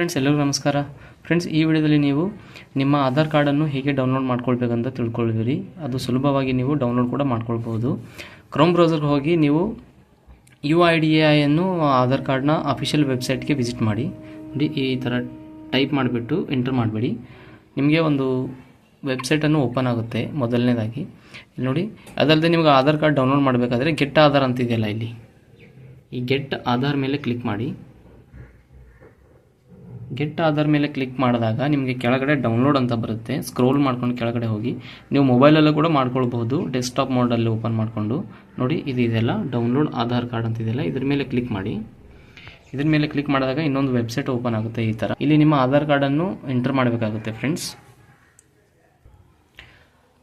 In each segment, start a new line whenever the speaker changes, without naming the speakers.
Friends ಎಲ್ಲರಿಗೂ ನಮಸ್ಕಾರ. Friends ಈ ವಿಡಿಯೋದಲ್ಲಿ ನೀವು ನಿಮ್ಮ ಆಧಾರ್ ಕಾರ್ಡನ್ನು ಹೇಗೆ ಡೌನ್ಲೋಡ್ ಮಾಡ್ಕೊಳ್ಬೇಕಂತ ತಿಳ್ಕೊಳ್ತೀರಿ ಅದು ಸುಲಭವಾಗಿ ನೀವು ಡೌನ್ಲೋಡ್ ಕೂಡ ಮಾಡ್ಕೊಳ್ಬೋದು ಕ್ರೋಮ್ ಬ್ರೌಸರ್ಗೆ ಹೋಗಿ ನೀವು ಯು ಐ ಡಿ ಎ ಐಯನ್ನು ಆಧಾರ್ ಕಾರ್ಡ್ನ ಅಫಿಷಿಯಲ್ ವೆಬ್ಸೈಟ್ಗೆ ವಿಸಿಟ್ ಮಾಡಿ. ನೋಡಿ, ಈ ಥರ ಟೈಪ್ ಮಾಡಿಬಿಟ್ಟು ಎಂಟರ್ ಮಾಡಬೇಡಿ. ನಿಮಗೆ ಒಂದು ವೆಬ್ಸೈಟನ್ನು ಓಪನ್ ಆಗುತ್ತೆ ಮೊದಲನೇದಾಗಿ. ಇಲ್ಲಿ ನೋಡಿ ಅದಲ್ಲದೆ ನಿಮಗೆ ಆಧಾರ್ ಕಾರ್ಡ್ ಡೌನ್ಲೋಡ್ ಮಾಡಬೇಕಾದ್ರೆ ಗೆಟ್ ಆಧಾರ್ ಅಂತಿದೆಯಲ್ಲ ಇಲ್ಲಿ. ಈ ಗೆಟ್ ಆಧಾರ್ ಮೇಲೆ ಕ್ಲಿಕ್ ಮಾಡಿ. ಗೆಟ್ ಆಧಾರ್ ಮೇಲೆ ಕ್ಲಿಕ್ ಮಾಡಿದಾಗ ನಿಮಗೆ ಕೆಳಗಡೆ ಡೌನ್ಲೋಡ್ ಅಂತ ಬರುತ್ತೆ. ಸ್ಕ್ರೋಲ್ ಮಾಡ್ಕೊಂಡು ಕೆಳಗಡೆ ಹೋಗಿ. ನೀವು ಮೊಬೈಲಲ್ಲೂ ಕೂಡ ಮಾಡ್ಕೊಳ್ಬಹುದು. ಡೆಸ್ಕ್ಟಾಪ್ ಮೋಡಲ್ಲಿ ಓಪನ್ ಮಾಡಿಕೊಂಡು. ನೋಡಿ, ಇದು ಇದೆಲ್ಲ. ಡೌನ್ಲೋಡ್ ಆಧಾರ್ ಕಾರ್ಡ್ ಅಂತ ಇದೆಯಲ್ಲ ಇದ್ರ ಮೇಲೆ ಕ್ಲಿಕ್ ಮಾಡಿ. ಇದ್ರ ಮೇಲೆ ಕ್ಲಿಕ್ ಮಾಡಿದಾಗ ಇನ್ನೊಂದು ವೆಬ್ಸೈಟ್ ಓಪನ್ ಆಗುತ್ತೆ ಈ ಥರ ಇಲ್ಲಿ ನಿಮ್ಮ ಆಧಾರ್ ಕಾರ್ಡನ್ನು ಎಂಟರ್ ಮಾಡಬೇಕಾಗುತ್ತೆ ಫ್ರೆಂಡ್ಸ್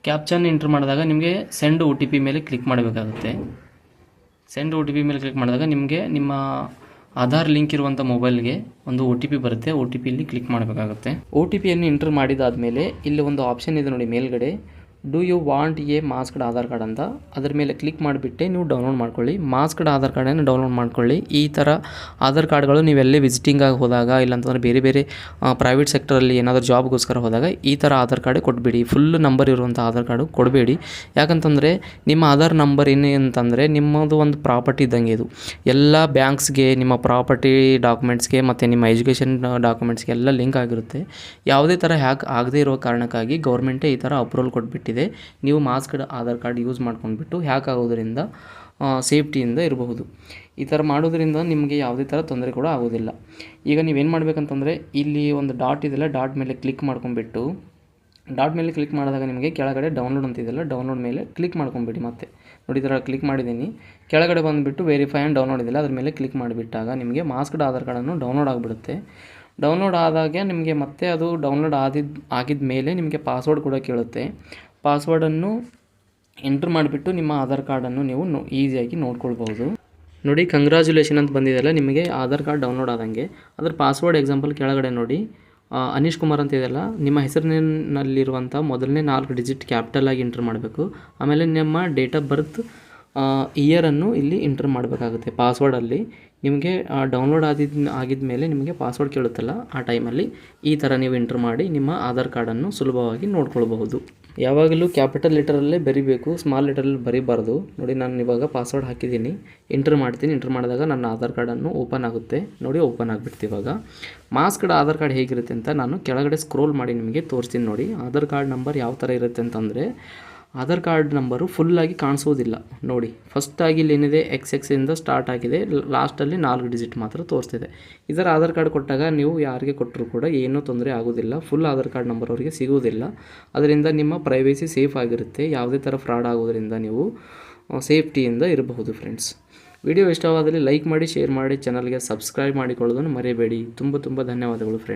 ಕ್ಯಾಪ್ಚನ್ ಎಂಟರ್ ಮಾಡಿದಾಗ ನಿಮಗೆ ಸೆಂಡ್ ಒ ಮೇಲೆ ಕ್ಲಿಕ್ ಮಾಡಬೇಕಾಗುತ್ತೆ. ಸೆಂಡ್ ಒ ಮೇಲೆ ಕ್ಲಿಕ್ ಮಾಡಿದಾಗ ನಿಮಗೆ ನಿಮ್ಮ ಆಧಾರ್ ಲಿಂಕ್ ಇರುವಂಥ ಮೊಬೈಲ್ಗೆ ಒಂದು ಒ ಟಿ ಪಿ ಬರುತ್ತೆ. ಒ ಟಿ ಪಿಲಿ ಕ್ಲಿಕ್ ಮಾಡಬೇಕಾಗುತ್ತೆ. ಒ ಟಿ ಪಿಯನ್ನು ಎಂಟರ್ ಮಾಡಿದಾದ್ಮೇಲೆ ಇಲ್ಲಿ ಒಂದು ಆಪ್ಷನ್ ಇದೆ ನೋಡಿ ಮೇಲ್ಗಡೆ. Do you want a masked Aadhaar card ಅಂತ. ಅದ್ರ ಮೇಲೆ ಕ್ಲಿಕ್ ಮಾಡಿಬಿಟ್ಟೆ ನೀವು ಡೌನ್ಲೋಡ್ ಮಾಡ್ಕೊಳ್ಳಿ. ಮಾಸ್ಕ್ಡ್ ಆಧಾರ್ ಕಾರ್ಡನ್ನು ಡೌನ್ಲೋಡ್ ಮಾಡ್ಕೊಳ್ಳಿ. ಈ ಥರ ಆಧಾರ್ ಕಾರ್ಡ್ಗಳು ನೀವೆಲ್ಲೇ ವಿಸಿಟಿಂಗಾಗಿ ಹೋದಾಗ ಇಲ್ಲಾಂತಂದ್ರೆ ಬೇರೆ ಬೇರೆ ಪ್ರೈವೇಟ್ ಸೆಕ್ಟರಲ್ಲಿ ಏನಾದರೂ ಜಾಬ್ಗೋಸ್ಕರ ಹೋದಾಗ ಈ ಥರ ಆಧಾರ್ ಕಾರ್ಡೇ ಕೊಟ್ಬಿಡಿ. ಫುಲ್ ನಂಬರ್ ಇರುವಂಥ ಆಧಾರ್ ಕಾರ್ಡು ಕೊಡಬೇಡಿ. ಯಾಕಂತಂದರೆ ನಿಮ್ಮ ಆಧಾರ್ ನಂಬರ್ ಏನು ಅಂತಂದರೆ ನಿಮ್ಮದು ಒಂದು ಪ್ರಾಪರ್ಟಿ ಇದ್ದಂಗೆ ಇದು. ಎಲ್ಲ ಬ್ಯಾಂಕ್ಸ್ಗೆ ನಿಮ್ಮ ಪ್ರಾಪರ್ಟಿ ಡಾಕ್ಯುಮೆಂಟ್ಸ್ಗೆ ಮತ್ತು ನಿಮ್ಮ ಎಜುಕೇಷನ್ ಡಾಕ್ಯುಮೆಂಟ್ಸ್ಗೆ ಎಲ್ಲ ಲಿಂಕ್ ಆಗಿರುತ್ತೆ. ಯಾವುದೇ ಥರ ಹ್ಯಾಕ್ ಆಗದೇ ಇರೋ ಕಾರಣಕ್ಕಾಗಿ ಗೌರ್ಮೆಂಟೇ ಈ ಥರ ಅಪ್ರೂವಲ್ ಕೊಟ್ಬಿಟ್ಟಿದೆ ನೀವು ಮಾಸ್ಕ್ಡ್ ಆಧಾರ್ ಕಾರ್ಡ್ ಯೂಸ್ ಮಾಡ್ಕೊಂಡ್ಬಿಟ್ಟು ಹ್ಯಾಕ್ ಆಗೋದ್ರಿಂದ ಸೇಫ್ಟಿಯಿಂದ ಇರಬಹುದು. ಈ ಥರ ಮಾಡೋದ್ರಿಂದ ನಿಮಗೆ ಯಾವುದೇ ಥರ ತೊಂದರೆ ಕೂಡ ಆಗೋದಿಲ್ಲ. ಈಗ ನೀವೇನು ಮಾಡಬೇಕಂತಂದರೆ, ಇಲ್ಲಿ ಒಂದು ಡಾಟ್ ಇದೆಲ್ಲ ಡಾಟ್ ಮೇಲೆ ಕ್ಲಿಕ್ ಮಾಡ್ಕೊಂಡ್ಬಿಟ್ಟು, ಡಾಟ್ ಮೇಲೆ ಕ್ಲಿಕ್ ಮಾಡಿದಾಗ ನಿಮಗೆ ಕೆಳಗಡೆ ಡೌನ್ಲೋಡ್ ಅಂತಿದೆಯಲ್ಲ ಡೌನ್ಲೋಡ್ ಮೇಲೆ ಕ್ಲಿಕ್ ಮಾಡ್ಕೊಂಬಿಡಿ ಮತ್ತೆ. ನೋಡಿ ಥರ ಕ್ಲಿಕ್ ಮಾಡಿದ್ದೀನಿ. ಕೆಳಗಡೆ ಬಂದುಬಿಟ್ಟು ವೆರಿಫೈ ಆ್ಯಂಡ್ ಡೌನ್ಲೋಡ್ ಇದೆಯಲ್ಲ, ಅದ್ರ ಮೇಲೆ ಕ್ಲಿಕ್ ಮಾಡಿಬಿಟ್ಟಾಗ ನಿಮಗೆ ಮಾಸ್ಕ್ಡ್ ಆಧಾರ್ ಕಾರ್ಡನ್ನು ಡೌನ್ಲೋಡ್ ಆಗಿಬಿಡುತ್ತೆ. ಡೌನ್ಲೋಡ್ ಆದಾಗ ನಿಮಗೆ ಮತ್ತೆ ಅದು ಡೌನ್ಲೋಡ್ ಆದಿದ್ದು ಆಗಿದ ಮೇಲೆ ನಿಮಗೆ ಪಾಸ್ವರ್ಡ್ ಕೂಡ ಕೇಳುತ್ತೆ. ಪಾಸ್ವರ್ಡನ್ನು ಎಂಟ್ರ್ ಮಾಡಿಬಿಟ್ಟು ನಿಮ್ಮ ಆಧಾರ್ ಕಾರ್ಡನ್ನು ನೀವು ನೋ ಈಸಿಯಾಗಿ ನೋಡ್ಕೊಳ್ಬೋದು ನೋಡಿ ಕಂಗ್ರ್ಯಾಚುಲೇಷನ್ ಅಂತ ಬಂದಿದೆಯಲ್ಲ ನಿಮಗೆ ಆಧಾರ್ ಕಾರ್ಡ್ ಡೌನ್ಲೋಡ್ ಆದಂಗೆ. ಅದ್ರ ಪಾಸ್ವರ್ಡ್ ಎಕ್ಸಾಂಪಲ್ ಕೆಳಗಡೆ ನೋಡಿ. ಅನೀಶ್ ಕುಮಾರ್ ಅಂತ ಇದೆಯಲ್ಲ, ನಿಮ್ಮ ಹೆಸರಿನಲ್ಲಿರುವಂಥ ಮೊದಲನೇ ನಾಲ್ಕು ಡಿಜಿಟ್ ಕ್ಯಾಪಿಟಲ್ ಆಗಿ ಎಂಟ್ರ್ ಮಾಡಬೇಕು. ಆಮೇಲೆ ನಿಮ್ಮ ಡೇಟ್ ಆಫ್ ಬರ್ತ್ ಇಯರನ್ನು ಇಲ್ಲಿ ಇಂಟರ್ ಮಾಡಬೇಕಾಗುತ್ತೆ. ಪಾಸ್ವರ್ಡಲ್ಲಿ ನಿಮಗೆ ಡೌನ್ಲೋಡ್ ಆದಿದ್, ಆಗಿದ ಮೇಲೆ ನಿಮಗೆ ಪಾಸ್ವರ್ಡ್ ಕೇಳುತ್ತಲ್ಲ ಆ ಟೈಮಲ್ಲಿ ಈ ಥರ ನೀವು ಇಂಟರ್ ಮಾಡಿ ನಿಮ್ಮ ಆಧಾರ್ ಕಾರ್ಡನ್ನು ಸುಲಭವಾಗಿ ನೋಡ್ಕೊಳ್ಬಹುದು. ಯಾವಾಗಲೂ ಕ್ಯಾಪಿಟಲ್ ಲೆಟರಲ್ಲೇ ಬರಿಬೇಕು ಸ್ಮಾಲ್ ಲೆಟರಲ್ಲಿ ಬರಿಬಾರ್ದು. ನೋಡಿ, ನಾನು ಇವಾಗ ಪಾಸ್ವರ್ಡ್ ಹಾಕಿದ್ದೀನಿ. ಇಂಟರ್ ಮಾಡ್ತೀನಿ. ಇಂಟರ್ ಮಾಡಿದಾಗ ನನ್ನ ಆಧಾರ್ ಕಾರ್ಡನ್ನು ಓಪನ್ ಆಗುತ್ತೆ. ನೋಡಿ ಓಪನ್ ಆಗಿಬಿಡ್ತು ಇವಾಗ. ಮಾಸ್ಕ್ಡ್ ಆಧಾರ್ ಕಾರ್ಡ್ ಹೇಗಿರುತ್ತೆ ಅಂತ ನಾನು ಕೆಳಗಡೆ ಸ್ಕ್ರೋಲ್ ಮಾಡಿ ನಿಮಗೆ ತೋರಿಸ್ತೀನಿ ನೋಡಿ. ಆಧಾರ್ ಕಾರ್ಡ್ ನಂಬರ್ ಯಾವ ಥರ ಇರುತ್ತೆ ಅಂತಂದರೆ ಆಧಾರ್ ಕಾರ್ಡ್ ನಂಬರು ಫುಲ್ಲಾಗಿ ಕಾಣಿಸೋದಿಲ್ಲ. ನೋಡಿ ಫಸ್ಟಾಗಿ ಇಲ್ಲಿ ಏನಿದೆ ಎಕ್ಸ್ ಎಕ್ಸಿಂದ ಸ್ಟಾರ್ಟ್ ಆಗಿದೆ ಲಾಸ್ಟಲ್ಲಿ ನಾಲ್ಕು ಡಿಜಿಟ್ ಮಾತ್ರ ತೋರಿಸ್ತಿದೆ. ಇದರ ಆಧಾರ್ ಕಾರ್ಡ್ ಕೊಟ್ಟಾಗ ನೀವು ಯಾರಿಗೆ ಕೊಟ್ಟರು ಕೂಡ ಏನೂ ತೊಂದರೆ ಆಗೋದಿಲ್ಲ ಫುಲ್ ಆಧಾರ್ ಕಾರ್ಡ್ ನಂಬರ್ ಅವರಿಗೆ ಸಿಗೋದಿಲ್ಲ. ಅದರಿಂದ ನಿಮ್ಮ ಪ್ರೈವೇಸಿ ಸೇಫ್ ಆಗಿರುತ್ತೆ, ಯಾವುದೇ ಥರ ಫ್ರಾಡ್ ಆಗೋದ್ರಿಂದ ನೀವು ಸೇಫ್ಟಿಯಿಂದ ಇರಬಹುದು ಫ್ರೆಂಡ್ಸ್ ವಿಡಿಯೋ ಇಷ್ಟವಾದಲ್ಲಿ ಲೈಕ್ ಮಾಡಿ ಶೇರ್ ಮಾಡಿ ಚಾನಲ್ಗೆ ಸಬ್ಸ್ಕ್ರೈಬ್ ಮಾಡಿಕೊಳ್ಳೋದನ್ನು ಮರೆಯಬೇಡಿ ತುಂಬ ತುಂಬ ಧನ್ಯವಾದಗಳು ಫ್ರೆಂಡ್ಸ್